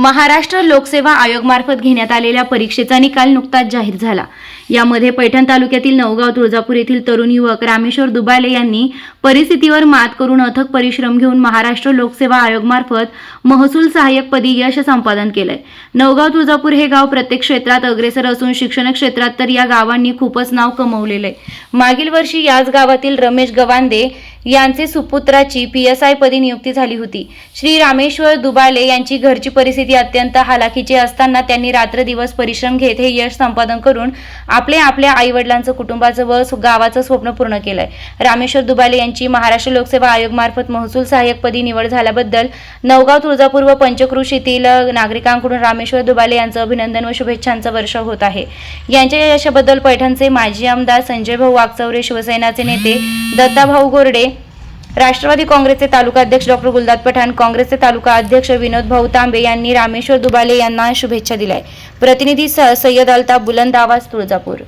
महाराष्ट्र लोकसेवा आयोगमार्फत घेण्यात आलेल्या परीक्षेचा निकाल नुकताच जाहीर झाला. यामध्ये पैठण तालुक्यातील नवगाव तुळजापूर येथील तरुण युवक रामेश्वर दुबाले यांनी परिस्थितीवर मात करून अथक परिश्रम घेऊन महाराष्ट्र लोकसेवा आयोगमार्फत महसूल सहाय्यकपदी यश संपादन केलंय. नवगाव तुळजापूर हे गाव प्रत्येक क्षेत्रात अग्रेसर असून शिक्षण क्षेत्रात तर या गावांनी खूपच नाव कमवलेलं आहे मागील वर्षी याच गावातील रमेश गवांदे यांचे सुपुत्राची पी एस आय पदी नियुक्ती झाली होती. श्री रामेश्वर दुबाले यांची घरची परिस्थिती अत्यंत हालाखीची असताना त्यांनी रात्रदिवस परिश्रम घेत हे यश संपादन करून आपले आपल्या आई वडिलांचं कुटुंबाचं व गावाचं स्वप्न पूर्ण केलंय. रामेश्वर दुबाले यांची महाराष्ट्र लोकसेवा आयोग मार्फत महसूल सहाय्यकपदी निवड झाल्याबद्दल नवगाव तुळजापूर व पंचक्रोशीतील नागरिकांकडून रामेश्वर दुबाले यांचं अभिनंदन व शुभेच्छांचा वर्षाव होत आहे. यांच्या यशाबद्दल पैठणचे माजी आमदार संजय भाऊ वागचौरे शिवसेनाचे नेते दत्ताभाऊ गोरडे राष्ट्रवादी काँग्रेसचे तालुका अध्यक्ष डॉक्टर गुलदाद पठाण काँग्रेसचे तालुका अध्यक्ष विनोद भाऊ तांबे यांनी रामेश्वर दुबाले यांना शुभेच्छा दिल्या प्रतिनिधी सय्यद अल्ताफ बुलंद आवाज तुळजापूर.